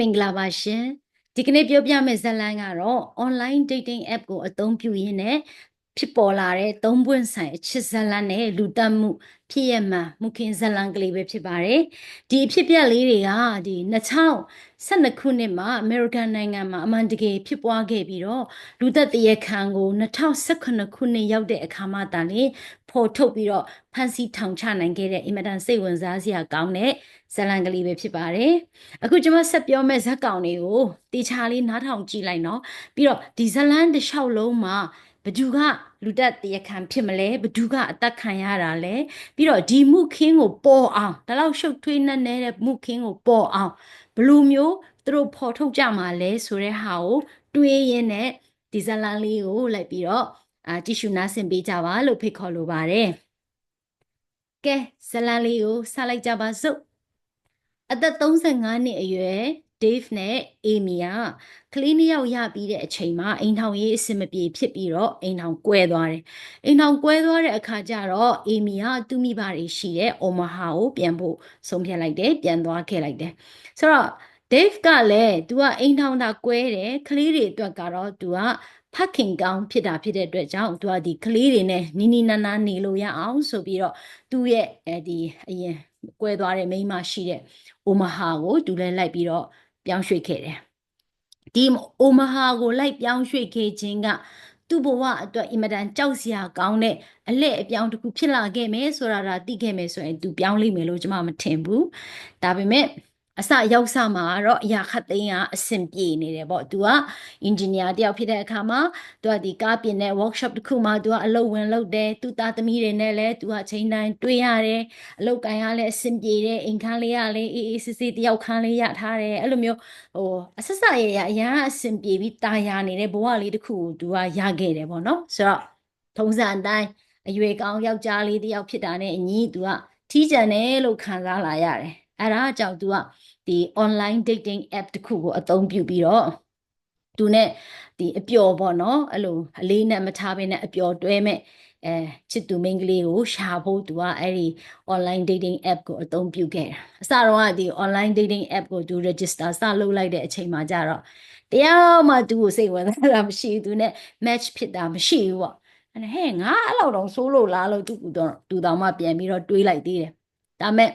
မင်္ဂလာပါရှင်ဒီကနေ့ပြောပြမယ့်ဇာတ်လမ်းကတော့ online dating app ကိုအသုံးပြုရင်းနဲ့ဖြစ်ပေါ်လာတဲ့သုံးပွင့်ဆိုင်အချစ်ဇာတ်လမ်းနဲ့လူတက်မှုဖြစ်ရမှန်မှုခင်ဇာတ်လမ်းကလေးပဲဖြစ်ပါတယ်ဒီအဖြစ်ပြက်လေးတွေကဒီ2012ခုနှစ်မှာ American နိုင်ငံမှာအမှန်တကယ်ဖြစ်ပွားခဲ့ပြီးတော့လူသက်တရခံကို2018ခုနှစ်ရောက်တဲ့အခါမှတာလေ ဖော်ထုတ်ပြီးတော့ဖန်စီထောင်ချနိုင်ခဲ့တဲ့အင်မတန်စိတ်ဝင်စားစရာကောင်းတဲ့ဇာတ်လမ်းကလေးပဲဖြစ်ပါတယ်အခုကျွန်မဆက်ပြောမယ့်ဇာတ်ကောင်တွေကိုတေချာလေးနားထောင်ကြည့်လိုက်နော်ပြီးတော့ဒီဇာတ်လမ်းတစ်လျှောက်လုံးမှာဘသူကလူတက်တရခံဖြစ်မလဲဘသူကအသက်ခံရတာလဲပြီးတော့ဒီမှုခင်းကိုပေါ်အောင်ဒါလောက်ရှုပ်ထွေးနေနေတဲ့မှုခင်းကိုပေါ်အောင်ဘလူမျိုးသူတို့ဖော်ထုတ်ကြမှာလဲဆိုတဲ့ဟာကိုတွေးရင်းနဲ့ဒီဇလန်လေးကိုလိုက်ပြီးတော့ အာကြည့်ရှုနားဆင်ပေးကြပါလို့ဖိတ်ခေါ်လိုပါတယ်ကဲဇလန်လေးကိုစလိုက်ကြပါစို့အသက်35နှစ်အရွယ် Dave နဲ့ Amy ကကလေးနှစ်ယောက်ရပြီးတဲ့အချိန်မှာအိမ်ထောင်ရေးအဆင်မပြေဖြစ်ပြီးတော့အိမ်ထောင်ကွဲသွားတယ်။အိမ်ထောင်ကွဲသွားတဲ့အခါကျတော့ Amy ကသူ့မိဘတွေရှိတဲ့ Omaha ကိုပြန်ဖို့ဆုံးဖြတ်လိုက်တယ်ပြန်သွားခဲ့လိုက်တယ်။ဆိုတော့ Dave ကလည်း तू ကအိမ်ထောင်တာကွဲတယ်ကလေးတွေအတွက်ကတော့ तू က ဖခင်ကောင်းဖြစ်တာဖြစ်တဲ့အတွက်ကြောင့်သူကဒီကလေးတွေနဲ့နီနီနာနာနေလို့ရအောင်ဆိုပြီးတော့သူ့ရဲ့အဲဒီအရင်ကွဲသွားတဲ့မိန်းမရှိတဲ့အိုမဟာကိုသူလည်းလိုက်ပြီးတော့ပြောင်းရွှေ့ခဲ့တယ်ဒီအိုမဟာကိုလိုက်ပြောင်းရွှေ့ခဲ့ခြင်းကသူ့ဘဝအတွက်အင်မတန်ကြောက်စရာကောင်းတဲ့အလက်အပြောင်းတစ်ခုဖြစ်လာခဲ့မယ်ဆိုတာဒါသိခဲ့မယ်ဆိုရင်သူပြောင်းလိမ့်မယ်လို့ကျွန်မမထင်ဘူးဒါပေမဲ့ အစရောက်စမှာတော့အရာခတ်သိန်းကအဆင်ပြေနေတယ်ပေါ့။ तू ကအင်ဂျင်နီယာတယောက်ဖြစ်တဲ့အခါမှာ तू ကဒီကားပြင်တဲ့ workshop တစ်ခုမှာ तू ကအလုပ်ဝင်လုပ်တယ်။ तू သားသမီးတွေနဲ့လည်း तू ကအချိန်တိုင်းတွေ့ရတယ်။အလုပ်ကိုင်ရလည်းအဆင်ပြေတယ်။အိမ်ခန်းလေးကလည်းအေးအေးဆေးဆေးတယောက်ခန်းလေးရထားတယ်။အဲ့လိုမျိုးဟိုအဆက်ဆက်ရရအရာအဆင်ပြေပြီးတာယာနေတဲ့ဘဝလေးတစ်ခုကို तू ကရခဲ့တယ်ပေါ့နော်။ဆိုတော့ထုံးစံအတိုင်းအရွယ်ကောင်းယောက်ျားလေးတယောက်ဖြစ်တာနဲ့အညီ तू ကထီးကျန်တယ်လို့ခံစားလာရတယ်။အဲ့ဒါကြောင့် तू က ဒီ online dating app တခုကိုအသုံးပြုပြီးတော့သူနဲ့ဒီအပျော်ပေါ့နော်အဲ့လိုအလေးနဲ့မထားဘဲနဲ့အပျော်တွဲမဲ့အဲချစ်သူမိန်းကလေးကိုရှာဖို့သူကအဲ့ဒီ online dating app ကိုအသုံးပြုခဲ့တာအစတော့ကဒီ online dating app ကိုသူ register စလုပ်လိုက်တဲ့အချိန်မှာကျတော့တရားမှသူ့ကိုစိတ်ဝင်စားတာမရှိဘူးသူနဲ့ match ဖြစ်တာမရှိဘူးပေါ့အဲ့ဟဲ့ငါအဲ့လောက်တော့စိုးလို့လားလို့သူကတော့သူတောင်မှပြန်ပြီးတော့တွေးလိုက်သေးတယ်ဒါမဲ့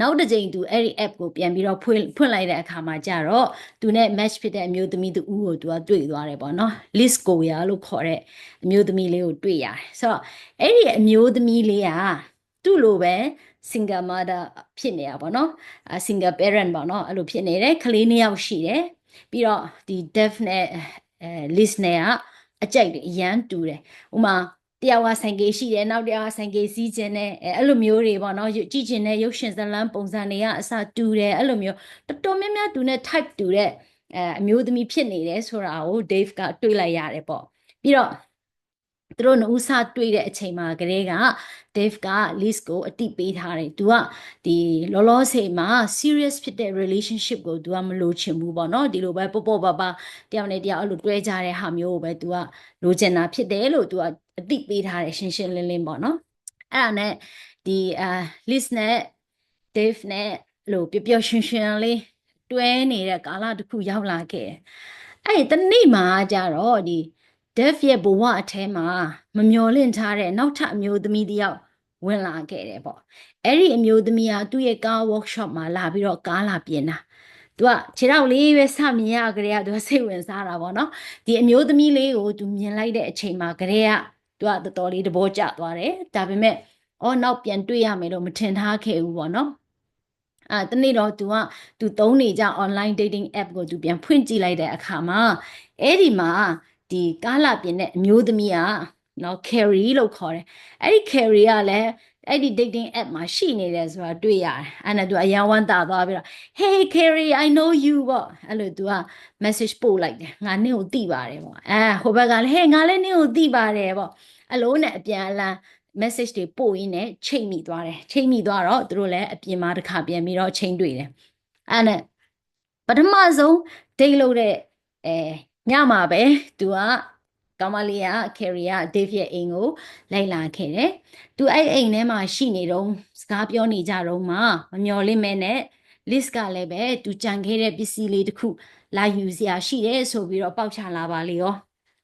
နောက်တစ်ကြိမ်သူအဲ့ဒီ app ကိုပြန်ပြီးတော့ဖွင့်ဖွင့်လိုက်တဲ့အခါမှာကြတော့သူနဲ့ match ဖြစ်တဲ့အမျိုးသမီးတူဦးကိုသူကတွေ့သွားတယ်ပေါ့နော် list ကိုရလို့ခေါ်တဲ့အမျိုးသမီးလေးကိုတွေ့ရတယ်ဆိုတော့အဲ့ဒီအမျိုးသမီးလေးကသူ့လိုပဲ single mother ဖြစ်နေတာပေါ့နော် single parent ပေါ့နော်အဲ့လိုဖြစ်နေတယ်ကလေးနှစ်ယောက်ရှိတယ်ပြီးတော့ဒီ deaf နဲ့အဲ list နဲ့ကအကြိုက်အရန်တူတယ်ဥမာ တယောက်ကဆိုင်ကေရှိတယ်နောက်တယောက်ကဆိုင်ကေစီးခြင်းနဲ့အဲအဲ့လိုမျိုးတွေပေါ့နော်ကြည့်ခြင်းနဲ့ရုပ်ရှင်ဇာတ်လမ်းပုံစံတွေကအစတူတယ်အဲ့လိုမျိုးတော်တော်များများတူနဲ့ type တူတဲ့အဲအမျိုးသမီးဖြစ်နေတယ်ဆိုတာကို Dave ကတွေးလိုက်ရတယ်ပေါ့ပြီးတော့ သူတို့နှုတ်ဆတွေ့တဲ့အချိန်မှာကလေးက Dave က list ကိုအတိပေးထားတယ်။ तू ကဒီလောလောဆယ်မှာ serious ဖြစ်တဲ့ relationship ကို तू ကမလိုချင်ဘူးပေါ့နော်။ဒီလိုပဲပေါ့ပေါ့ပါပါတယောက်နဲ့တယောက်အဲ့လိုတွဲကြတဲ့ဟာမျိုးကိုပဲ तू ကလိုချင်တာဖြစ်တယ်လို့ तू ကအတိပေးထားတယ်ရှင်းရှင်းလင်းလင်းပေါ့နော်။အဲ့ဒါနဲ့ဒီအာ list နဲ့ Dave နဲ့လို့ပျော်ပျော်ရွှင်ရွှင်လေးတွဲနေတဲ့ကာလတစ်ခုရောက်လာခဲ့။အဲ့ဒီတနေ့မှာကြတော့ဒီ Dev ရဲ့ဘဝအထဲမှာမမျော်လင့်ထားတဲ့နောက်ထပ်အမျိုးသမီးတယောက်ဝင်လာခဲ့တယ်ပေါ့အဲ့ဒီအမျိုးသမီးကသူ့ရဲ့ကား workshop မှာလာပြီးတော့ကားလာပြင်တာသူကခြေထောက်လေးပဲစမြင်ရကြတဲ့ကသူစိတ်ဝင်စားတာပေါ့နော်ဒီအမျိုးသမီးလေးကိုသူမြင်လိုက်တဲ့အချိန်မှာကြတဲ့ကသူကတော်တော်လေးသဘောကျသွားတယ်ဒါပေမဲ့အော်နောက်ပြန်တွေ့ရမယ်လို့မထင်ထားခဲ့ဘူးပေါ့နော်အဲတနေ့တော့ तू က तू သုံးနေကြ online dating app ကို तू ပြန်ဖွင့်ကြည့်လိုက်တဲ့အခါမှာအဲ့ဒီမှာ ဒီကားလာပြင်တဲ့အမျိုးသမီးကနော် carry လို့ခေါ်တယ်အဲ့ဒီ carry ကလည်းအဲ့ဒီ dating app မှာရှိနေတယ်ဆိုတာတွေ့ရတယ်အဲ့နဲ့သူအရန်ဝမ်းသာသွားပြီးတော့ hey carry i know you ပေါ့အဲ့လိုသူက message ပို့လိုက်တယ်ငါနင့်ကိုသိပါတယ်ပေါ့အဲဟိုဘက်ကလည်း hey ငါလည်းနင့်ကိုသိပါတယ်ပေါ့အဲ့လိုနဲ့အပြန်အလှန် message တွေပို့ရင်းနဲ့ချိန်မိသွားတယ်ချိန်မိသွားတော့သူတို့လည်းအပြင်မှာတစ်ခါပြန်ပြီးတော့ချိန်တွေ့တယ်အဲ့နဲ့ပထမဆုံး date လုပ်တဲ့အဲ ညမှာပဲသူကကောင်မလေးက carry က Dave ရဲ့အိမ်ကိုလိုက်လာခဲ့တယ်။သူအဲ့အိမ်ထဲမှာရှိနေတော့စကားပြောနေကြတော့မှမမျော်လင့်မဲနဲ့ list ကလည်းပဲသူကြံခဲ့တဲ့ပစ္စည်းလေးတစ်ခုလာယူစရာရှိတယ်ဆိုပြီးတော့ပေါက်ချလာပါလေရော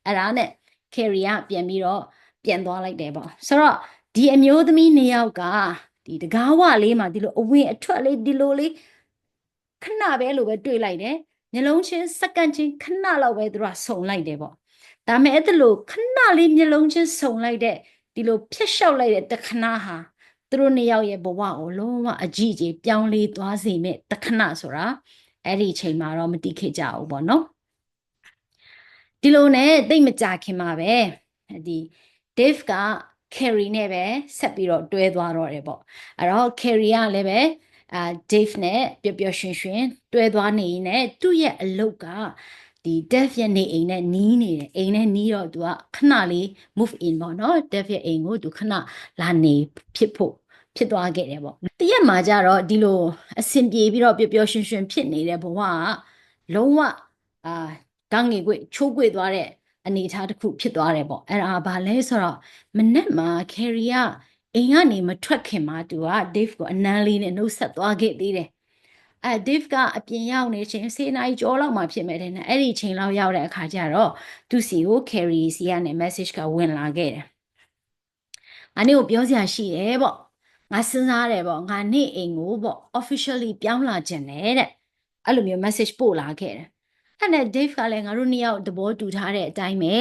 အဲ့ဒါနဲ့ carry ကပြန်ပြီးတော့ပြန်သွားလိုက်တယ်ပေါ့ဆိုတော့ဒီအမျိုးသမီးနှစ်ယောက်ကဒီတကားဝလေးမှာဒီလိုအဝင်အထွက်လေးဒီလိုလေးခဏပဲလို့ပဲတွေ့လိုက်တယ် ညလုံးချင်းစက္ကန့်ချင်းခဏလောက်ပဲသူကစုံလိုက်တယ်ပေါ့ဒါမဲ့အဲ့ဒါလို့ခဏလေးမျက်လုံးချင်းစုံလိုက်တဲ့ဒီလိုဖြတ်လျှောက်လိုက်တဲ့တခဏဟာသူတို့နှစ်ယောက်ရဲ့ဘဝကိုလုံးဝအကြည့်ကြီးပြောင်းလဲသွားစေမဲ့တခဏဆိုတာအဲ့ဒီအချိန်မှာတော့မတိခဲ့ကြဘူးပေါ့နော်ဒီလိုနဲ့တိတ်မကြခင်မှာပဲဒီ Dave က Carrie နဲ့ပဲဆက်ပြီးတော့တွဲသွားတော့တယ်ပေါ့အဲ့တော့ Carrie ကလည်းပဲ အာ Dave နဲ့ပျော်ပျော်ရွှင်ရွှင်တွဲသွားနေနဲ့သူ့ရဲ့အလုပ်ကဒီ Dev ရဲ့နေအိမ်နဲ့နီးနေတယ်အိမ်နဲ့နီးတော့သူကခဏလေး move in ပေါ့နော် Dev ရဲ့အိမ်ကိုသူခဏလာနေဖြစ်ဖို့ဖြစ်သွားခဲ့တယ်ပေါ့တရက်မှာကျတော့ဒီလိုအဆင်ပြေပြီးတော့ပျော်ပျော်ရွှင်ရွှင်ဖြစ်နေတဲ့ဘဝကလုံးဝအာတန်းငယ်ကွချိုးကွသွားတဲ့အနေအထားတစ်ခုဖြစ်သွားတယ်ပေါ့အဲ့ဒါဘာလဲဆိုတော့မနေ့မှာ carry က အိမ်ကနေမထွက်ခင်မှာသူက Dave ကိုအနမ်းလေးနဲ့နှုတ်ဆက်သွားခဲ့သေးတယ်အဲ Dave ကအပြင်ရောက်နေချင်းစေးနိုင်ကြောလောက်မှဖြစ်မဲ့တဲ့နဲ့အဲ့ဒီချိန်လောက်ရောက်တဲ့အခါကျတော့သူစီကို carry စီကနေ message ကဝင်လာခဲ့တယ်။အနည်းကိုပြောစရာရှိတယ်ပေါ့။ငါစဉ်းစားတယ်ပေါ့ငါနေ့အိမ်ကိုပေါ့ officially ပြောင်းလာခြင်းနဲ့တဲ့။အဲ့လိုမျိုး message ပို့လာခဲ့တယ်။အဲ့နဲ့ Dave ကလည်းငါတို့နှစ်ယောက်သဘောတူထားတဲ့အတိုင်းပဲ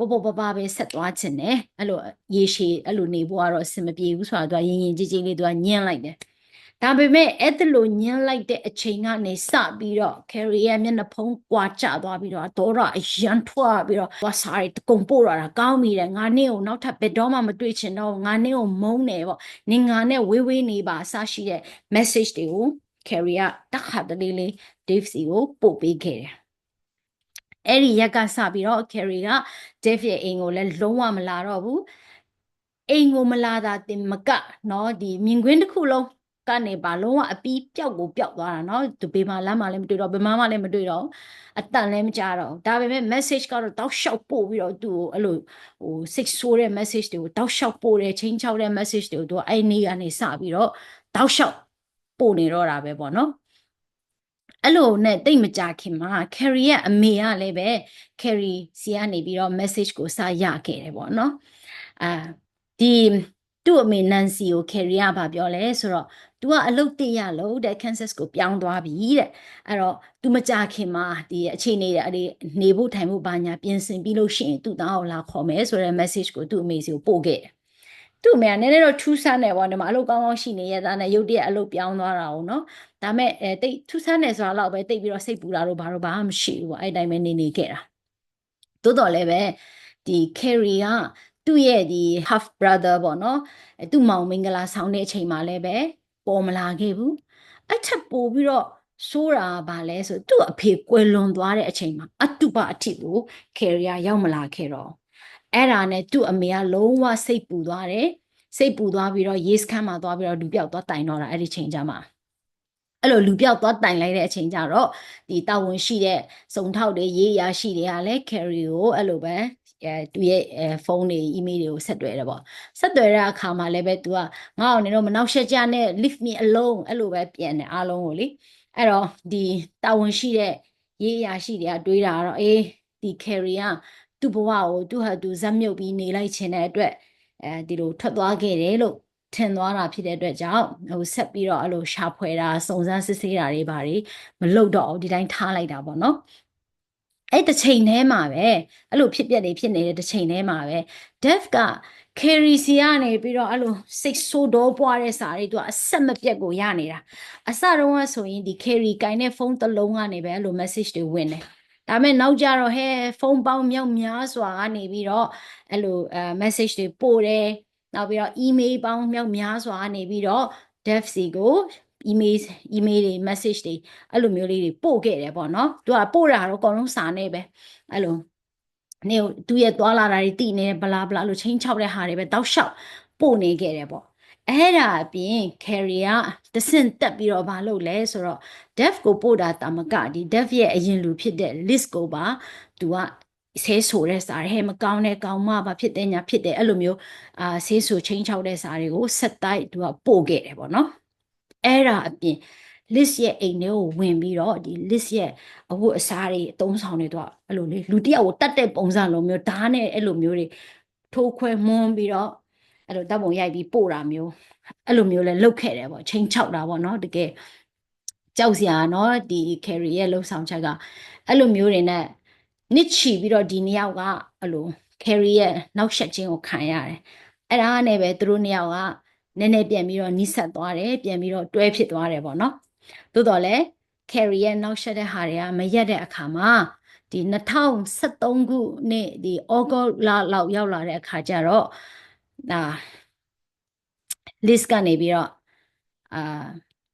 ပေါ့ပေါ့ပပပဲဆက်သွားခြင်းနဲ့အဲ့လိုရေရှည်အဲ့လိုနေဖို့ကတော့အဆင်မပြေဘူးဆိုတာသူကရင်ရင်ကြီးကြီးလေးသူကညှင်းလိုက်တယ်။ဒါပေမဲ့အဲ့ဒါလိုညှင်းလိုက်တဲ့အချိန်ကနေစပြီးတော့ carry ရဲ့မျက်နှာဖုံးကွာကျသွားပြီးတော့ဒေါရအရန်ထွက်ပြီးတော့သွားစားရကုံပို့ရတာကောင်းပြီတဲ့ငါနင့်ကိုနောက်ထပ်ဘယ်တော့မှမတွေ့ချင်တော့ငါနင့်ကိုမုန်းတယ်ပေါ့နင်ငါနဲ့ဝေးဝေးနေပါအစရှိတဲ့ message တွေကို carry ကတခါတလေလေး Dave စီကိုပို့ပေးခဲ့တယ် အဲ့ဒီရက်ကစပြီးတော့ carry က Dave ရဲ့အိမ်ကိုလည်းလုံးဝမလာတော့ဘူးအိမ်ကိုမလာတာတင်မကเนาะဒီမြင်ကွင်းတစ်ခုလုံးကနေပါလုံးဝအပီးပျောက်ကိုပျောက်သွားတာเนาะဒီဘေးမှာလမ်းမှာလည်းမတွေ့တော့ဘယ်မှာမှလည်းမတွေ့တော့အတန်လည်းမကြတော့ဒါပေမဲ့ message ကတော့တောက်လျှောက်ပို့ပြီးတော့သူ့ကိုအဲ့လိုဟို six ဆိုးတဲ့ message တွေကိုတောက်လျှောက်ပို့တယ်ချင်းချောက်တဲ့ message တွေကိုသူအဲ့နေ့ကနေစပြီးတော့တောက်လျှောက်ပို့နေတော့တာပဲပေါ့နော် အဲ့လိုနဲ့တိတ်မကြခင်မှာ Carrie ရဲ့အမေကလည်းပဲ Carrie စီကနေပြီးတော့ message ကိုစာရခဲ့တယ်ပေါ့နော်အာဒီသူ့အမေ Nancy ကို Carrie ကဗာပြောလဲဆိုတော့ तू ကအလုပ်တရလို့တဲ့ Kansas ကိုပြောင်းသွားပြီတဲ့အဲ့တော့ तू မကြခင်မှာဒီအခြေအနေတွေအဲ့ဒီနေဖို့ထိုင်ဖို့ဘာညာပြင်ဆင်ပြီးလို့ရှိရင်သူ့သားကိုလာခေါ်မယ်ဆိုတဲ့ message ကိုသူ့အမေစီကိုပို့ခဲ့တယ် သူ့အမေကနည်းနည်းတော့ထူးဆန်းတယ်ပေါ့ဒီမှာအလုပ်ကောင်းကောင်းရှိနေရတာနဲ့ရုတ်တရက်အလုပ်ပြောင်းသွားတာ哦နော်ဒါမဲ့အဲတိတ်ထူးဆန်းတယ်ဆိုတာတော့ပဲတိတ်ပြီးတော့စိတ်ပူတာတော့ဘာလို့ဘာမှမရှိဘူးပေါ့အဲ့တိုင်းပဲနေနေခဲ့တာတိုးတော်လည်းပဲဒီ carry ကသူ့ရဲ့ဒီ half brother ပေါ့နော်အဲသူ့မောင်မင်္ဂလာဆောင်တဲ့အချိန်မှာလည်းပဲပေါ်မလာခဲ့ဘူးအထက်ပို့ပြီးတော့ဆိုးတာဗာလဲဆိုသူ့အဖေကွယ်လွန်သွားတဲ့အချိန်မှာအတုပအထိကို carrier ရောက်မလာခဲ့တော့ အဲ့ဒါနဲ့သူ့အမေကလုံးဝစိတ်ပူသွားတယ်စိတ်ပူသွားပြီးတော့ရေးစခန်းမှာသွားပြီးတော့လူပြောက်သွားတိုင်တော့တာအဲ့ဒီချိန်ကျမှအဲ့လိုလူပြောက်သွားတိုင်လိုက်တဲ့အချိန်ကျတော့ဒီတာဝန်ရှိတဲ့စုံထောက်တွေရေးရရှိတွေကလည်း carry ကိုအဲ့လိုပဲအဲသူရဲ့အဲဖုန်းတွေ email တွေကိုဆက်သွယ်တယ်ပေါ့ဆက်သွယ်တဲ့အခါမှာလည်းပဲ तू ကငါ့ကိုနေတော့မနောက်ဆက်ကြနဲ့ leave me alone အဲ့လိုပဲပြန်တယ်အားလုံးကိုလေအဲ့တော့ဒီတာဝန်ရှိတဲ့ရေးရရှိတွေကတွေးတာကတော့အေးဒီ carry က သူ့ဘဝကိုသူ့ဟာသူဇက်မြုပ်ပြီးနေလိုက်ခြင်းတဲ့အတွက်အဲဒီလိုထွက်သွားခဲ့တယ်လို့ထင်သွားတာဖြစ်တဲ့အတွက်ကြောင့်ဟိုဆက်ပြီးတော့အဲ့လိုရှာဖွေတာစုံစမ်းစစ်ဆေးတာတွေဘာတွေမလုပ်တော့ဘူးဒီတိုင်းထားလိုက်တာပေါ့နော်အဲ့တစ်ချိန်တည်းမှာပဲအဲ့လိုဖြစ်ပျက်တွေဖြစ်နေတဲ့တစ်ချိန်တည်းမှာပဲ Dev က carry စီကနေပြီးတော့အဲ့လိုစိတ်ဆိုးတော့ပွားတဲ့စာတွေသူကအဆက်မပြတ်ကိုရနေတာအစတုန်းကဆိုရင်ဒီ carry ကင်တဲ့ဖုန်းတစ်လုံးကနေပဲအဲ့လို message တွေဝင်တယ် ဒါမဲ့နောက်ကြတော့ဟဲဖုန်းပေါင်းမြောက်များစွာကနေပြီးတော့အဲ့လိုအဲ message တွေပို့တယ်နောက်ပြီးတော့ email ပေါင်းမြောက်များစွာနေပြီးတော့ dev စီကို email email တွေ message တွေအဲ့လိုမျိုးလေးတွေပို့ခဲ့တယ်ပေါ့နော်သူကပို့တာတော့အကုန်လုံးစာနေပဲအဲ့လိုနေသူရဲ့သွာလာတာတွေတည်နေဘလာဘလာလို့ချင်းချောက်တဲ့ဟာတွေပဲတောက်လျှောက်ပို့နေခဲ့တယ်ပေါ့ အဲ့ဒါအပြင် carrier တဆင့်တက်ပြီးတော့မလုပ်လဲဆိုတော့ dev ကိုပို့တာတာမကဒီ dev ရဲ့အရင်လူဖြစ်တဲ့ list ကိုပါသူကဆဲဆိုတဲ့စာတွေဟဲ့မကောင်းတဲ့ကောင်းမပါဖြစ်တဲ့ညာဖြစ်တဲ့အဲ့လိုမျိုးအာဆဲဆိုချင်းချောက်တဲ့စာတွေကိုဆက်တိုက်သူကပို့ခဲ့တယ်ပေါ့နော်အဲ့ဒါအပြင် list ရဲ့အိမ်ထဲကိုဝင်ပြီးတော့ဒီ list ရဲ့အဝတ်အစားတွေအသုံးဆောင်တွေတော့အဲ့လိုလေလူတစ်ယောက်ကိုတတ်တဲ့ပုံစံလိုမျိုးဓာတ်နဲ့အဲ့လိုမျိုးတွေထိုးခွဲမွန်းပြီးတော့ အဲ့လိုတပ်ပုံရိုက်ပြီးပို့တာမျိုးအဲ့လိုမျိုးလဲလုပ်ခဲ့တယ်ပေါ့ချိန်ချောက်တာပေါ့နော်တကယ်ကြောက်စရာနော်ဒီ carry ရဲ့လှုပ်ဆောင်ချက်ကအဲ့လိုမျိုးတွေနဲ့နစ်ချီပြီးတော့ဒီနှစ်ယောက်ကအဲ့လို carry ရဲ့နောက်ဆက်ခြင်းကိုခံရတယ်အဲ့ဒါနဲ့ပဲသူတို့နှစ်ယောက်ကနည်းနည်းပြန်ပြီးတော့နီးစပ်သွားတယ်ပြန်ပြီးတော့တွဲဖြစ်သွားတယ်ပေါ့နော်သို့တော်လည်း carry ရဲ့နောက်ဆက်တဲ့ဟာတွေကမရက်တဲ့အခါမှာဒီ2013ခုနှစ်ဒီဩဂုတ်လလောက်ရောက်လာတဲ့အခါကျတော့ ဒါ list ကနေပြီးတော့အာ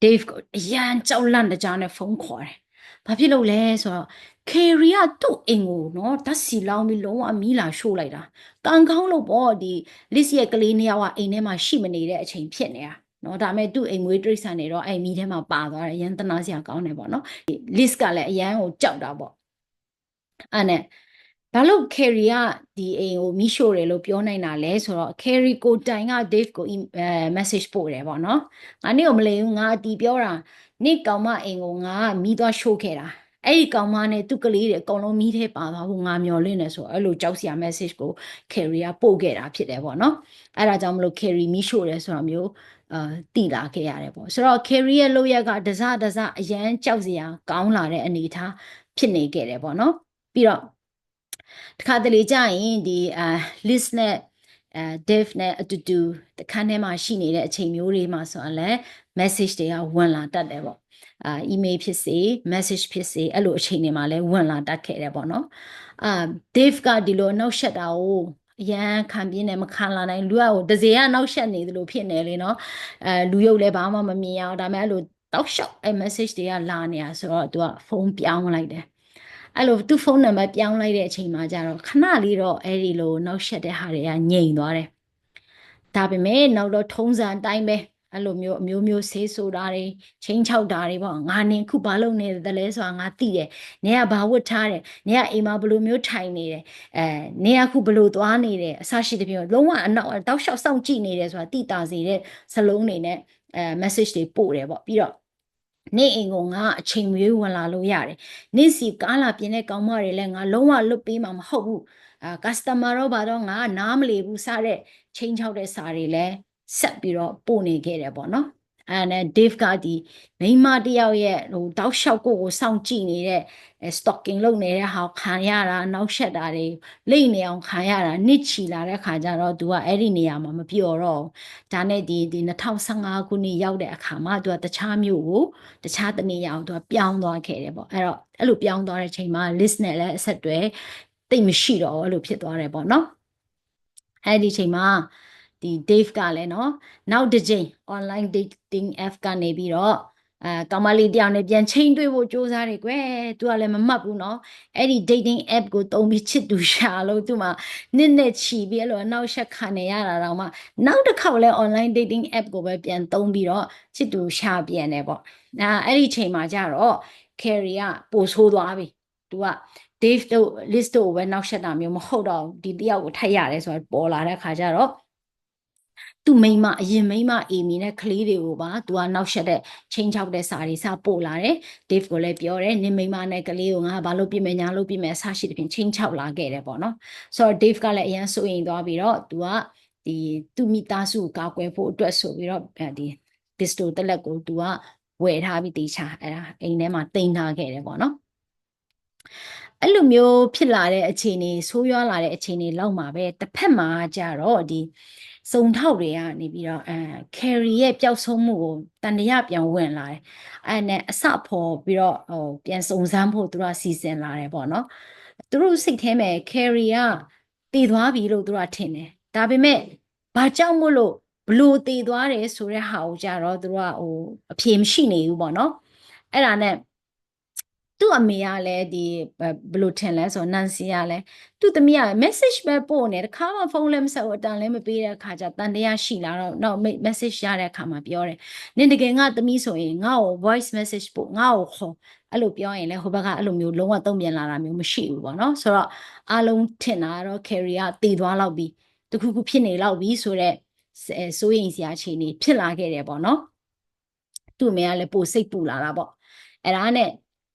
Dave ကိုအရန်ကြောက်လန့်တကြားနဲ့ဖုန်းခေါ်တယ်။ဘာဖြစ်လို့လဲဆိုတော့ Carrie ကသူ့အိမ်ကိုနော်ဓာတ်စီလောင်းပြီးလုံးဝမီးလာရှို့လိုက်တာ။ကံကောင်းလို့ပေါ့ဒီ list ရဲ့ကလေးနှစ်ယောက်ကအိမ်ထဲမှာရှိမနေတဲ့အချိန်ဖြစ်နေတာ။နော်ဒါပေမဲ့သူ့အိမ်မွေးတိရစ္ဆာန်တွေတော့အဲ့မီးထဲမှာပါသွားတယ်ရန်တနာစရာကောင်းတယ်ပေါ့နော်ဒီ list ကလည်းအရန်ကိုကြောက်တာပေါ့အဲ့နဲ့ ဘာလို့ carry ကဒီအိမ်ကိုမိရှို့တယ်လို့ပြောနိုင်တာလဲဆိုတော့ carry ကိုတိုင်က Dave ကိုအဲ message ပို့တယ်ပေါ့နော်ငါနေ့ကိုမလိမ်ဘူးငါအတီးပြောတာနေ့ကောင်မအိမ်ကိုငါမိသွားရှို့ခဲ့တာအဲ့ဒီကောင်မနဲ့သူ့ကလေးတွေအကုန်လုံးမိထဲပါသွားဖို့ငါမျော်လင့်နေဆိုအဲ့လိုကြောက်စရာ message ကို carry ကပို့ခဲ့တာဖြစ်တယ်ပေါ့နော်အဲ့ဒါကြောင့်မလို့ carry မိရှို့တယ်ဆိုတာမျိုးအာတည်လာခဲ့ရတယ်ပေါ့ဆိုတော့ carry ရဲ့လောက်ရက်ကဒဇဒဇအရန်ကြောက်စရာကောင်းလာတဲ့အနေအထားဖြစ်နေခဲ့တယ်ပေါ့နော်ပြီးတော့ တခါတလေကြာရင်ဒီအာ list နဲ့အဲ dev နဲ့အတူတူတခန်းထဲမှာရှိနေတဲ့အချိန်မျိုးတွေမှာဆိုရင်လည်း message တွေကဝင်လာတတ်တယ်ပေါ့အာ email ဖြစ်စေ message ဖြစ်စေအဲ့လိုအချိန်တွေမှာလည်းဝင်လာတတ်ခဲ့တယ်ပေါ့နော်အာ dev ကဒီလိုနှောက်ရှက်တာကိုအရန်ခံပြင်းနေမခံလာနိုင်လူကဟိုတစေကနောက်ရှက်နေသလိုဖြစ်နေလေနော်အဲလူရုပ်လည်းဘာမှမမြင်အောင်ဒါပေမဲ့အဲ့လိုတောက်လျှောက်အဲ message တွေကလာနေတာဆိုတော့သူကဖုန်းပြောင်းလိုက်တယ် အဲ့လိုသူ့ဖုန်းနံပါတ်ပြောင်းလိုက်တဲ့အချိန်မှာကျတော့ခဏလေးတော့အဲ့ဒီလိုနောက်ဆက်တဲ့ဟာတွေကငြိမ်သွားတယ်ဒါပေမဲ့နောက်တော့ထုံးစံအတိုင်းပဲအဲ့လိုမျိုးအမျိုးမျိုးဆေးဆိုတာတွေချင်းချောက်တာတွေပေါ့ငါနင်ခုဘာလုပ်နေတယ်လဲဆိုတာငါသိတယ်နင်ကဘာဝတ်ထားတယ်နင်ကအိမ်မှာဘယ်လိုမျိုးထိုင်နေတယ်အဲနင်ကခုဘယ်လိုသွားနေတယ်အဆရှိတဲ့ပြောလုံးဝအနောက်တောက်လျှောက်စောင့်ကြည့်နေတယ်ဆိုတာသိတာစေတဲ့စလုံးတွေနဲ့အဲ message တွေပို့တယ်ပေါ့ပြီးတော့ နေ့အိမ်ကိုငါအချိန်မရွေးဝင်လာလို့ရတယ်နေ့စီကားလာပြင်တဲ့ကောင်မတွေလည်းငါလုံးဝလွတ်ပေးမှာမဟုတ်ဘူးအာ customer တော့ဘာတော့ငါနားမလီဘူးစတဲ့ချိန်ချောက်တဲ့စာတွေလည်းဆက်ပြီးတော့ပို့နေခဲ့တယ်ပေါ့နော် အဲနဲ့ Dave ကဒီမိန်းမတယောက်ရဲ့ဟိုတောက်လျှောက်ကိုကိုစောင့်ကြည့်နေတဲ့ stalking လုပ်နေတဲ့ဟာခံရတာနောက်ဆက်တာတွေလိမ့်နေအောင်ခံရတာနစ်ချီလာတဲ့ခါကျတော့ तू ကအဲ့ဒီနေရာမှာမပြော့တော့ဒါနဲ့ဒီဒီ2015ခုနှစ်ရောက်တဲ့အခါမှာ तू ကတခြားမြို့ကိုတခြားတနေရာကို तू ကပြောင်းသွားခဲ့တယ်ပေါ့အဲ့တော့အဲ့လိုပြောင်းသွားတဲ့ချိန်မှာ list နဲ့လည်းအဆက်တွဲတိတ်မရှိတော့အဲ့လိုဖြစ်သွားတယ်ပေါ့နော်အဲ့ဒီချိန်မှာ ဒီ Dave ကလည်းနော်နောက်တစ်ချိန် online dating app ကနေပြီးတော့အဲကောင်မလေးတယောက်နဲ့ပြန်ချိန်တွေ့ဖို့ကြိုးစားတယ်ကွယ်။ तू ကလည်းမမှတ်ဘူးနော်။အဲ့ဒီ dating app ကိုတုံးပြီးချစ်သူရှာလို့ तू မှနစ်နဲ့ချီပြီးအဲ့လိုအနောက်ဆက်ခံနေရတာတော့မှနောက်တစ်ခေါက်လဲ online dating app ကိုပဲပြန်တုံးပြီးတော့ချစ်သူရှာပြန်တယ်ပေါ့။အဲအဲ့ဒီချိန်မှာကျတော့ carry ကပိုဆိုးသွားပြီ။ तू က Dave တို့ list တို့ပဲနောက်ဆက်တာမျိုးမဟုတ်တော့ဒီတယောက်ကိုထိုက်ရတယ်ဆိုတော့ပေါ်လာတဲ့ခါကျတော့ သူ့မိန်းမအရင်မိန်းမအေမီနဲ့ကလေးတွေကိုပါသူကနောက်ဆက်တဲ့ချင်းချောက်တဲ့စာတွေစပို့လာတယ်။ Dave ကိုလည်းပြောတယ်နင်မိန်းမနဲ့ကလေးကိုငါဘာလို့ပြင်မယ်ညာလို့ပြင်မယ်အဆရှိတဲ့ဖြင့်ချင်းချောက်လာခဲ့တယ်ပေါ့နော်။ဆိုတော့ Dave ကလည်းအရင်စိုးရင်သွားပြီးတော့သူကဒီသူ့မိသားစုကိုကာကွယ်ဖို့အတွက်ဆိုပြီးတော့ဒီ pistol တက်လက်ကိုသူကဝယ်ထားပြီးတေချာအဲ့ဒါအိမ်ထဲမှာတင်ထားခဲ့တယ်ပေါ့နော်။အဲ့လိုမျိုးဖြစ်လာတဲ့အခြေအနေဆိုးရွားလာတဲ့အခြေအနေလောက်မှာပဲတစ်ဖက်မှာကြတော့ဒီ စုံထောက်တွေကနေပြီးတော့အဲ carry ရဲ့ပျောက်ဆုံးမှုကိုတန်တရားပြန်ဝင်လာတယ်အဲနဲ့အစဖော်ပြီးတော့ဟိုပြန်စုံစမ်းဖို့သူတို့စီစဉ်လာတယ်ပေါ့နော်သူတို့စိတ်ထဲမှာ carry ကတည်သွားပြီလို့သူတို့ထင်တယ်ဒါပေမဲ့ဘာကြောင့်မို့လို့ဘလို့တည်သွားတယ်ဆိုတဲ့ဟာကိုကြတော့သူတို့ကဟိုအဖြေမရှိနေဘူးပေါ့နော်အဲ့ဒါနဲ့ သူ့အမေကလည်းဒီဘယ်လိုထင်လဲဆိုတော့နန်စီကလည်းသူ့သမီးက message ပဲပို့နေတခါမှဖုန်းလည်းမဆက်ဘူးအတန်လည်းမပေးတဲ့အခါကျတန်တရားရှိလာတော့နောက် message ရတဲ့အခါမှာပြောတယ်နင်တကယ်ငါသမီးဆိုရင်ငါ့ကို voice message ပို့ငါ့ကိုခေါ်အဲ့လိုပြောရင်လည်းဟိုဘက်ကအဲ့လိုမျိုးလုံးဝတုံ့ပြန်လာတာမျိုးမရှိဘူးပေါ့နော်ဆိုတော့အားလုံးထင်တာတော့ carry ကတည်သွားလောက်ပြီတခုခုဖြစ်နေလောက်ပြီဆိုတော့စိုးရင်စရာအခြေအနေဖြစ်လာခဲ့တယ်ပေါ့နော်သူ့အမေကလည်းပိုစိတ်ပူလာတာပေါ့အဲ့ဒါနဲ့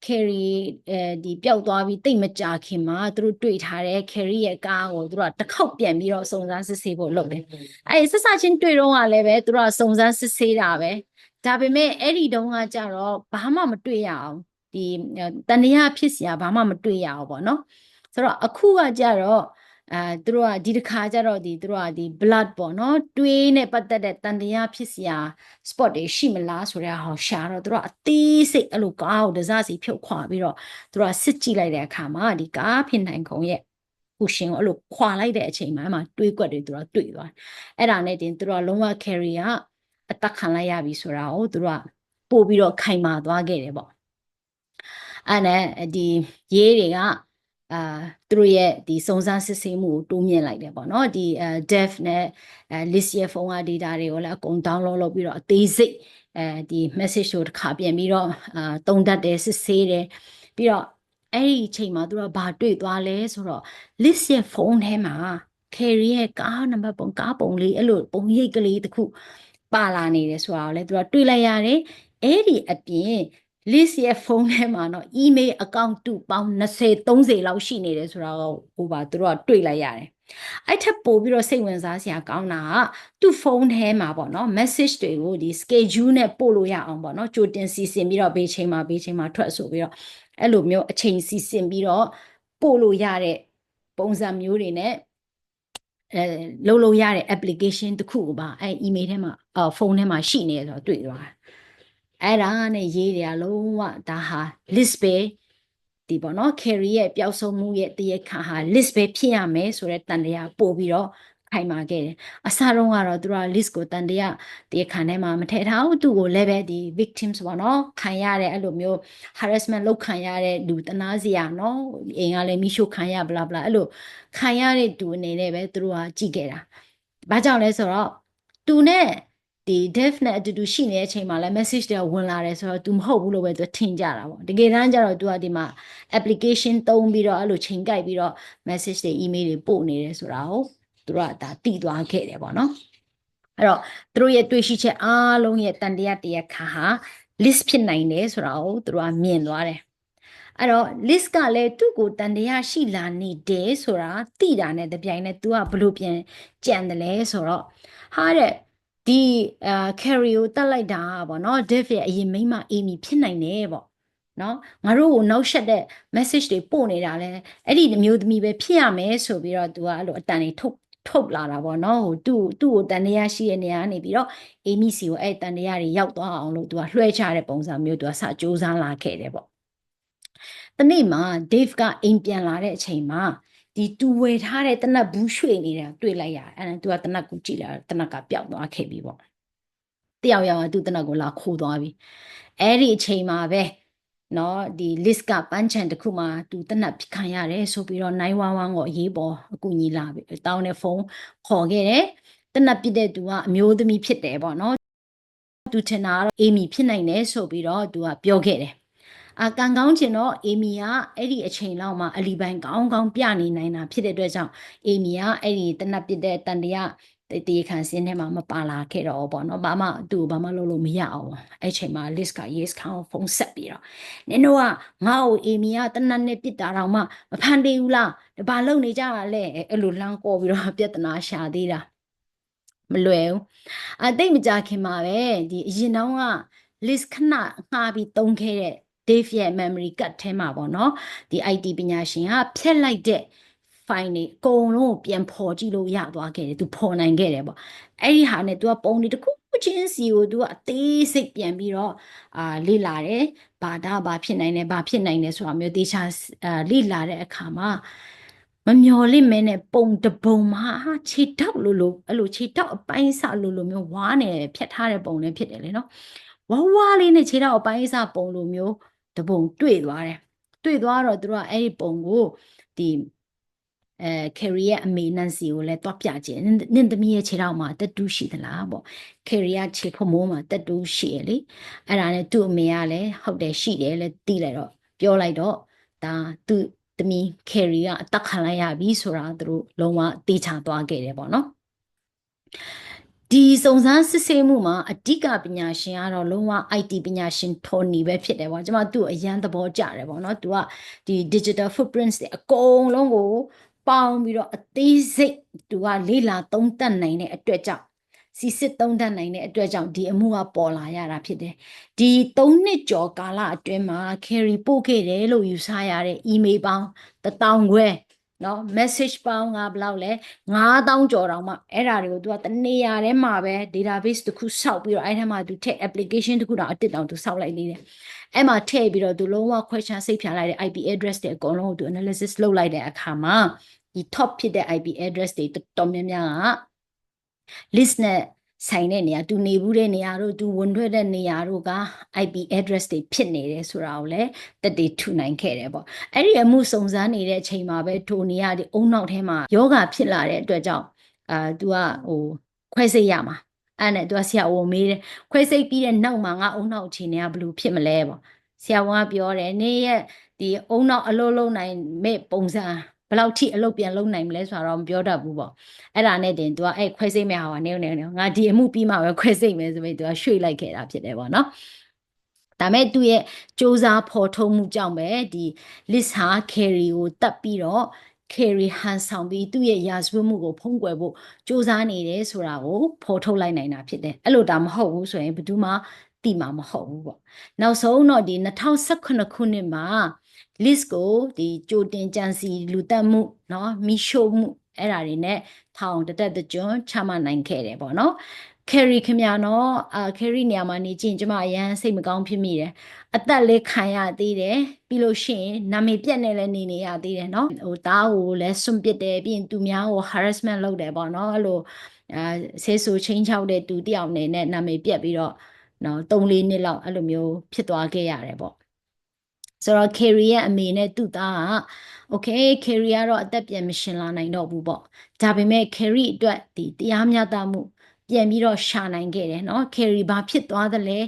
carry အဲဒီပျောက်သွားပြီးတိတ်မကြခင်မှာသူတို့တွေ့ထားတဲ့ carry ရဲ့ကားကိုသူတို့ကတစ်ခေါက်ပြန်ပြီးတော့စုံစမ်းစစ်ဆေးဖို့လုပ်တယ်။အဲဒီဆက်စချင်းတွေ့တော့ကလည်းပဲသူတို့ကစုံစမ်းစစ်ဆေးတာပဲ။ဒါပေမဲ့အဲ့ဒီတုန်းကကြတော့ဘာမှမတွေ့ရအောင်ဒီတဏှာဖြစ်စရာဘာမှမတွေ့ရအောင်ပေါ့နော်။ဆိုတော့အခုကကြတော့ အဲသူတို့ကဒီတစ်ခါကျတော့ဒီသူတို့ကဒီ blood ပေါ့နော်တွေးနဲ့ပတ်သက်တဲ့တန်တရားဖြစ်စရာ spot တွေရှိမလားဆိုတဲ့ဟာရှာတော့သူတို့ကအသေးစိတ်အဲ့လိုကားကိုဒစားစီဖြုတ်ခွာပြီးတော့သူတို့ကစစ်ကြည့်လိုက်တဲ့အခါမှာဒီကားဖြစ်နိုင်ခုံရဲ့ကုရှင်ကိုအဲ့လိုခွာလိုက်တဲ့အချိန်မှာအဲ့မှာတွေးကွက်တွေသူတို့ကတွေ့သွားအဲ့ဒါနဲ့တင်သူတို့ကလုံးဝ carry ကအသက်ခံလိုက်ရပြီဆိုတာကိုသူတို့ကပို့ပြီးတော့ခိုင်မာသွားခဲ့တယ်ပေါ့အဲ့နဲ့ဒီရေးတွေက အာသူတို့ရဲ့ဒီစုံစမ်းစစ်ဆေးမှုကိုတိုးမြင့်လိုက်တယ်ပေါ့နော်ဒီအဲ dev နဲ့အဲ list ရဲ့ဖုန်းက data တွေကိုလည်းအကုန် download လုပ်ပြီးတော့အသေးစိတ်အဲဒီ message ကိုတစ်ခါပြန်ပြီးတော့အာတုံတတ်တယ်စစ်ဆေးတယ်ပြီးတော့အဲ့ဒီအချိန်မှာသူတို့ကဘာတွေ့သွားလဲဆိုတော့ list ရဲ့ဖုန်းထဲမှာ carry ရဲ့ကားနံပါတ်ပုံကားပုံလေးအဲ့လိုပုံရိပ်ကလေးတစ်ခုပါလာနေတယ်ဆိုတာကိုလည်းသူကတွေ့လိုက်ရတယ်အဲ့ဒီအပြင် list ရဲ့ဖုန်းထဲမှာတော့ email account တူပေါင်း20 30လောက်ရှိနေတယ်ဆိုတာကိုဟိုပါသူတို့ကတွေ့လိုက်ရတယ်အဲ့ထက်ပိုပြီးတော့စိတ်ဝင်စားစရာကောင်းတာကသူ့ဖုန်းထဲမှာပေါ့နော် message တွေကိုဒီ schedule နဲ့ပို့လို့ရအောင်ပေါ့နော်ကြိုတင်စီစဉ်ပြီးတော့ဘေးချိန်မှာဘေးချိန်မှာထွက်ဆိုပြီးတော့အဲ့လိုမျိုးအချိန်စီစဉ်ပြီးတော့ပို့လို့ရတဲ့ပုံစံမျိုးတွေနဲ့အဲလုံးလုံးရတဲ့ application တစ်ခုကိုပါအဲ email ထဲမှာအဖုန်းထဲမှာရှိနေတယ်ဆိုတော့တွေ့သွားတယ် အဲ့ဒါနဲ့ရေးတယ်လုံးဝဒါဟာ list ပဲဒီပေါ့နော် carry ရဲ့ပျောက်ဆုံးမှုရဲ့တရခါဟာ list ပဲဖြစ်ရမယ်ဆိုတဲ့တန်တရားပို့ပြီးတော့ခိုင်မာခဲ့တယ်အစားတော့ကတော့သူက list ကိုတန်တရားတရားခံထဲမှာမထည့်ထားဘူးသူ့ကိုလည်းပဲဒီ victims ပေါ့နော်ခံရတဲ့အဲ့လိုမျိုး harassment လုပ်ခံရတဲ့လူတနာစရာနော်အိမ်ကလည်းမိရှုခံရ bla bla အဲ့လိုခံရတဲ့သူအနေနဲ့ပဲသူတို့ကကြည့်ခဲ့တာဘာကြောင့်လဲဆိုတော့သူနဲ့ ဒီ dev နဲ့အတူတူရှိနေတဲ့အချိန်မှာလည်း message တွေဝင်လာတယ်ဆိုတော့ तू မဟုတ်ဘူးလို့ပဲသူထင်ကြတာပေါ့တကယ်တမ်းကျတော့ तू ကဒီမှာ application သုံးပြီးတော့အဲ့လိုချိန်ကြိုက်ပြီးတော့ message တွေ email တွေပို့နေတယ်ဆိုတာကိုသူတို့ကဒါသိသွားခဲ့တယ်ပေါ့နော်အဲ့တော့သူတို့ရဲ့တွေ့ရှိချက်အားလုံးရဲ့တန်တရားတရားခါဟာ list ဖြစ်နိုင်တယ်ဆိုတာကိုသူတို့ကမြင်သွားတယ်အဲ့တော့ list ကလည်းသူ့ကိုတန်တရားရှိလာနေတယ်ဆိုတာသိတာနဲ့တပြိုင်နက် तू ကဘလို့ပြန်ကြံတယ်လဲဆိုတော့ဟာတဲ့ ဒီအာ carry ကိုတက်လိုက်တာပေါ့နော် div ရဲ့အရင်မိမအေမီဖြစ်နိုင်တယ်ပေါ့နော်ငါတို့ကိုနောက်ဆက်တဲ့ message တွေပို့နေတာလဲအဲ့ဒီမျိုးသမီးပဲဖြစ်ရမယ်ဆိုပြီးတော့ तू ကအဲ့လိုအတန်တွေထုတ်ထုတ်လာတာပေါ့နော်ဟိုသူ့သူ့ကိုတန်တရားရှိတဲ့နေရာနေပြီးတော့အေမီစီကိုအဲ့တန်တရားတွေရောက်သွားအောင်လို့ तू ကလွှဲချတဲ့ပုံစံမျိုး तू ကစစူးစမ်းလာခဲ့တယ်ပေါ့တနေ့မှာ Dave ကအိမ်ပြန်လာတဲ့အချိန်မှာ ဒီတူဝယ်ထားတဲ့တနတ်ဘူးရွှေ့နေတာတွေ့လိုက်ရတယ်အဲ့ဒါသူကတနတ်ကိုကြည့်လာတနတ်ကပျောက်သွားခဲ့ပြီပေါ့တယောက်ယောက်ကသူ့တနတ်ကိုလာခိုးသွားပြီအဲ့ဒီအချိန်မှာပဲနော်ဒီ list ကပန်းချန်တစ်ခုမှာသူတနတ်ဖြစ်ခံရတယ်ဆိုပြီးတော့911ကိုအရေးပေါ်အကူညီလာပြီတောင်းတဲ့ဖုန်းခေါ်ခဲ့တယ်တနတ်ပြစ်တဲ့သူကအမျိုးသမီးဖြစ်တယ်ပေါ့နော်သူထင်တာကတော့အေမီဖြစ်နိုင်တယ်ဆိုပြီးတော့သူကပြောခဲ့တယ် အကန်ကောင်းချင်တော့အေမီကအဲ့ဒီအချိန်လောက်မှာအလီပိုင်ကောင်းကောင်းပြနေနိုင်တာဖြစ်တဲ့အတွက်ကြောင့်အေမီကအဲ့ဒီတနတ်ပစ်တဲ့တန်တရားတေးခံစင်းထဲမှာမပါလာခဲ့တော့ဘောနော်ဘာမှသူ့ဘာမှလုပ်လို့မရအောင်အဲ့ချိန်မှာ list က yes ခေါင်းဖုန်းဆက်ပြီးတော့နင်တို့ကငါ့ကိုအေမီကတနတ်နဲ့ပစ်တာတော့မှမဖန်သေးဘူးလားဘာလုပ်နေကြတာလဲအဲ့လိုလမ်းကောပြီးတော့ပြဿနာရှာသေးတာမလွယ်ဘူးအသိမကြခင်မှာပဲဒီအရင်တော့က list ခဏငှားပြီးတုံးခဲ့တဲ့ Dave ရဲ့ memory card ထဲမှာပေါ့နော်ဒီ IT ပညာရှင်ကဖျက်လိုက်တဲ့ file တွေအကုန်လုံးပြန်ဖော်ကြည့်လို့ရသွားခဲ့တယ်သူဖော်နိုင်ခဲ့တယ်ပေါ့အဲ့ဒီဟာနဲ့ तू ကပုံတွေတခုချင်းစီကို तू ကအသေးစိတ်ပြန်ပြီးတော့အာလေ့လာတယ်ဘာဒါဘာဖြစ်နိုင်လဲဘာဖြစ်နိုင်လဲဆိုတာမျိုးတေချာအာလေ့လာတဲ့အခါမှာမမျော်လင့်မဲနဲ့ပုံတပုံမှာခြေတောက်လို့လို့အဲ့လိုခြေတောက်အပိုင်းစလို့လို့မျိုးဝါးနေဖြတ်ထားတဲ့ပုံလည်းဖြစ်တယ်လေနော်ဝါးဝါးလေးနဲ့ခြေတောက်အပိုင်းစပုံလိုမျိုး တပုံတွေ့သွားတယ်တွေ့သွားတော့သူတို့ကအဲ့ဒီပုံကိုဒီအဲ carry ရဲ့အမေနန်စီကိုလည်းတွားပြကြည့်နင့်သမီးရဲ့ခြေထောက်မှာတက်တူးရှိသလားပေါ့ carry ကခြေဖမိုးမှာတက်တူးရှိရလေအဲ့ဒါနဲ့သူ့အမေကလည်းဟုတ်တယ်ရှိတယ်လည်းသိလိုက်တော့ပြောလိုက်တော့ဒါသူ့သမီး carry ကအသက်ခံလိုက်ရပြီဆိုတာသူတို့လုံးဝတေချာသွားခဲ့တယ်ပေါ့နော် ဒီစုံစမ်းစစ်ဆေးမှုမှာအဓိကပညာရှင်ကတော့လုံးဝ IT ပညာရှင်ထော်နီပဲဖြစ်တယ်ပေါ့ကျွန်မသူ့အရန်သဘောကျတယ်ပေါ့နော်သူကဒီ digital footprints တွေအကုန်လုံးကိုပေါင်းပြီးတော့အသေးစိတ်သူကလေးလာသုံးသပ်နိုင်တဲ့အတွက်ကြောင့်စီစစ်သုံးသပ်နိုင်တဲ့အတွက်ကြောင့်ဒီအမှုကပေါ်လာရတာဖြစ်တယ်ဒီ၃နှစ်ကျော်ကာလအတွင်းမှာ carry ပို့ခဲ့တယ်လို့ယူဆရတဲ့ email ပေါင်း1000ခွဲ နော် message ပေါင်းကဘယ်လောက်လဲ9000ကျော်တောင်မှအဲ့ဒါတွေကို तू ကတနေရာထဲမှာပဲ database တစ်ခုစောက်ပြီးတော့အဲ့ထဲမှာ तू ထည့် application တစ်ခုတောင်အတစ်တောင် तू စောက်လိုက်နေတယ်အဲ့မှာထည့်ပြီးတော့ तू လုံးဝ question စိတ်ဖြာလိုက်တဲ့ IP address တွေအကုန်လုံးကို तू analysis လုပ်လိုက်တဲ့အခါမှာဒီ top ဖြစ်တဲ့ IP address တွေတော်တော်များများက list နဲ့ ဆိုင်တဲ့နေရာသူနေဘူးတဲ့နေရာတို့သူဝင်ထွက်တဲ့နေရာတို့က IP address တွေဖြစ်နေတယ်ဆိုတာကိုလည်းတက်တည်ထူနိုင်ခဲ့တယ်ပေါ့အဲ့ဒီအမှုစုံစမ်းနေတဲ့အချိန်မှာပဲထိုနေရာဒီအုံနောက်ထဲမှာယောဂဖြစ်လာတဲ့အတွက်ကြောင့်အာ तू ကဟိုခွဲစိတ်ရမှာအဲ့နဲ့ तू ကဆရာဝန်မေးတယ်ခွဲစိတ်ပြီးတဲ့နောက်မှာငါအုံနောက်အခြေအနေကဘယ်လိုဖြစ်မလဲပေါ့ဆရာဝန်ကပြောတယ်နေရဲ့ဒီအုံနောက်အလုံးလုံးနိုင်မဲ့ပုံစံ ဘယ်လောက်ထိအလုပ်ပြန်လုပ်နိုင်မလဲဆိုတာတော့မပြောတတ်ဘူးပေါ့အဲ့ဒါနဲ့တင် तू ကအဲ့ခွဲစိတ်မဲ့ဟာကနေနေနေငါဒီအမှုပြီးမှပဲခွဲစိတ်မယ်ဆိုပြီး तू ကရွှေ့လိုက်ခဲ့တာဖြစ်တယ်ပေါ့နော်ဒါမဲ့သူ့ရဲ့စူးစမ်းဖော်ထုတ်မှုကြောင့်ပဲဒီ list ဟာ carry ကိုတတ်ပြီးတော့ carry ဟန်ဆောင်ပြီးသူ့ရဲ့ရာဇဝတ်မှုကိုဖုံးကွယ်ဖို့စူးစမ်းနေတယ်ဆိုတာကိုဖော်ထုတ်လိုက်နိုင်တာဖြစ်တယ်အဲ့လိုဒါမဟုတ်ဘူးဆိုရင်ဘယ်သူမှတိမှာမဟုတ်ဘူးပေါ့နောက်ဆုံးတော့ဒီ2018ခုနှစ်မှာ list ကိုဒီကြိုတင်ကြံစီလူတက်မှုเนาะမိရှို့မှုအဲ့ဒါတွေနဲ့ထောင်တတက်တကြွချမှတ်နိုင်ခဲ့တယ်ပေါ့နော် carry ခင်ဗျာနော်အာ carry နေရာမှာနေချင်းကျမအရန်စိတ်မကောင်းဖြစ်မိတယ်အသက်လေးခံရသေးတယ်ပြီးလို့ရှိရင်နာမည်ပြက်နေလည်းနေနေရသေးတယ်နော်ဟိုတားကိုလည်းစွန့်ပစ်တယ်ပြီးရင်သူများကို harassment လုပ်တယ်ပေါ့နော်အဲ့လိုအာဆေးဆူချင်းချောက်တဲ့သူတယောက်အနေနဲ့နာမည်ပြက်ပြီးတော့နော်3-4နှစ်လောက်အဲ့လိုမျိုးဖြစ်သွားခဲ့ရတယ်ပေါ့ ဆိုတော့ carry ရဲ့အမေနဲ့သူ့သားက okay carry ကတော့အသက်ပြန်မရှင်လာနိုင်တော့ဘူးပေါ့ဒါပေမဲ့ carry အတွက်ဒီတရားမျှတမှုပြန်ပြီးတော့ရှာနိုင်ခဲ့တယ်เนาะ carry ဘာဖြစ်သွားသလဲ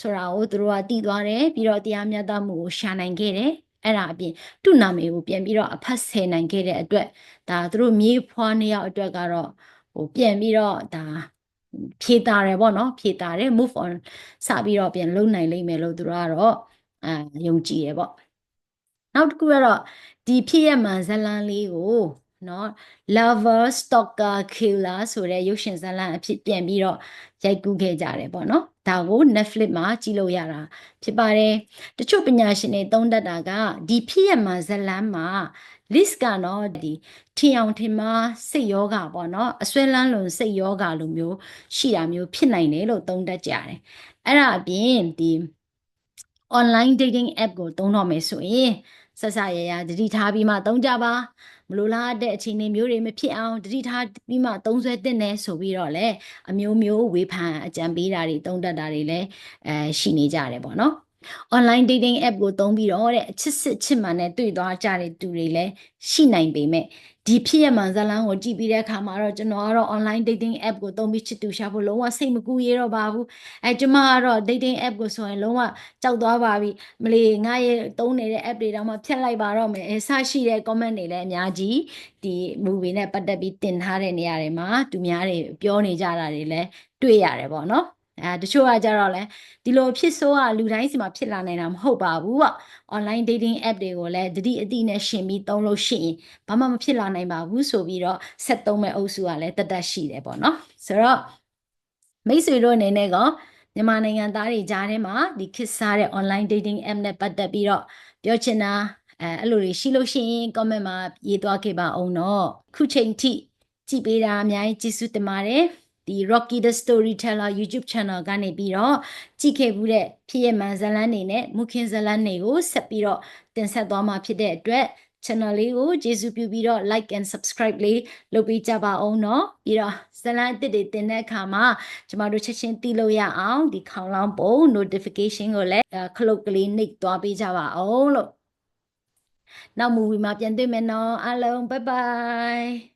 ဆိုတာကိုသူတို့ကသိသွားတယ်ပြီးတော့တရားမျှတမှုကိုရှာနိုင်ခဲ့တယ်အဲ့ဒါအပြင်သူ့နာမည်ကိုပြန်ပြီးတော့အဖတ်ဆယ်နိုင်ခဲ့တဲ့အတွက်ဒါသူတို့မြေးဖွားနှစ်ယောက်အတွက်ကတော့ဟိုပြန်ပြီးတော့ဒါဖြေတာတယ်ပေါ့နော်ဖြေတာတယ် move on စပြီးတော့ပြန်လုံနိုင်လိမ့်မယ်လို့သူတို့ကတော့ အာယုံကြည်ရပေါ့နောက်တစ်ခုကတော့ဒီဖြစ်ရမှန်ဇလန်းလေးကိုနော် lover stalker killer ဆိုတဲ့ရုပ်ရှင်ဇာတ်လမ်းအဖြစ်ပြန်ပြီးတော့ရိုက်ကူးခဲ့ကြတယ်ပေါ့နော်ဒါကို Netflix မှာကြည့်လို့ရတာဖြစ်ပါတယ်တချို့ပညာရှင်တွေသုံးတတ်တာကဒီဖြစ်ရမှန်ဇာတ်လမ်းမှာ list ကနော်ဒီထင်အောင်ထင်မှားစိတ်ယောဂပေါ့နော်အစွဲလန်းလွန်စိတ်ယောဂလိုမျိုးရှိတာမျိုးဖြစ်နိုင်တယ်လို့သုံးတတ်ကြတယ်အဲ့ဒါအပြင်ဒီ online dating app ကိုသုံးတော့မယ်ဆိုရင်ဆက်ဆရရတတိထားပြီးမှသုံးကြပါမလိုလားတဲ့အခြေအနေမျိုးတွေမဖြစ်အောင်တတိထားပြီးမှသုံးဆွဲတဲ့နေဆိုပြီးတော့လေအမျိုးမျိုးဝေဖန်အကြံပေးတာတွေသုံးတတ်တာတွေလည်းအဲရှိနေကြတယ်ပေါ့နော် online dating app ကိုသုံးပြီးတော့တဲ့အချစ်စစ်ချစ်မှန်နဲ့တွေ့သွားကြတဲ့သူတွေလည်းရှိနိုင်ပေမဲ့ ဒီဖြစ်ရမှန်ဇလန်းကိုကြည့်ပြီးတဲ့အခါမှာတော့ကျွန်တော်ကတော့ online dating app ကိုသုံးပြီးချစ်သူရှာဖို့လုံးဝစိတ်မကူရတော့ပါဘူးအဲကျွန်မကတော့ dating app ကိုဆိုရင်လုံးဝကြောက်သွားပါပြီမလီငါရဲ့သုံးနေတဲ့ app တွေတောင်မှဖြတ်လိုက်ပါတော့မယ်အဲဆရှိတဲ့ comment တွေလည်းအများကြီးဒီ movie နဲ့ပတ်သက်ပြီးတင်ထားတဲ့နေရာတွေမှာသူများတွေပြောနေကြတာတွေလည်းတွေ့ရတယ်ပေါ့နော် အဲတချို့ကကြတော့လဲဒီလိုဖြစ်ဆိုးကလူတိုင်းစီမှာဖြစ်လာနိုင်တာမဟုတ်ပါဘူးပေါ့ online dating app တွေကိုလည်းတတိအတိနဲ့ရှင်ပြီးသုံးလို့ရှိရင်ဘာမှမဖြစ်လာနိုင်ပါဘူးဆိုပြီးတော့ဆက်သုံးမဲ့အုပ်စုကလည်းတတ်တတ်ရှိတယ်ပေါ့နော်ဆိုတော့မိတ်ဆွေတို့အနေနဲ့ကမြန်မာနိုင်ငံသားတွေကြားထဲမှာဒီခေတ်စားတဲ့ online dating app နဲ့ပတ်သက်ပြီးတော့ပြောချင်တာအဲအဲ့လိုတွေရှိလို့ရှိရင် comment မှာရေးသွားခဲ့ပါအောင်တော့ခုချိန်ထိကြည်ပေးတာအများကြီးကျေးဇူးတင်ပါတယ် ဒီ Rocky the Storyteller YouTube channel ကနေပြီးတော့ကြည့်ခဲ့မှုတဲ့ဖြစ်ရမှန်ဇလန်းနေနဲ့မူခင်ဇလန်းတွေကိုဆက်ပြီးတော့တင်ဆက်သွားမှာဖြစ်တဲ့အတွက် channel လေးကိုကျေးဇူးပြုပြီးတော့ like and subscribe လေးလုပ်ပေးကြပါအောင်เนาะပြီးတော့ဇလန်းအစ်တွေတင်တဲ့အခါမှာကျမတို့ချက်ချင်းသိလို့ရအောင်ဒီခေါင်းလောင်းပုံ notification ကိုလည်းခလုတ်ကလေးနှိပ်သွားပေးကြပါအောင်လို့နောက် movie မှာပြန်တွေ့မယ်နော်အားလုံး bye bye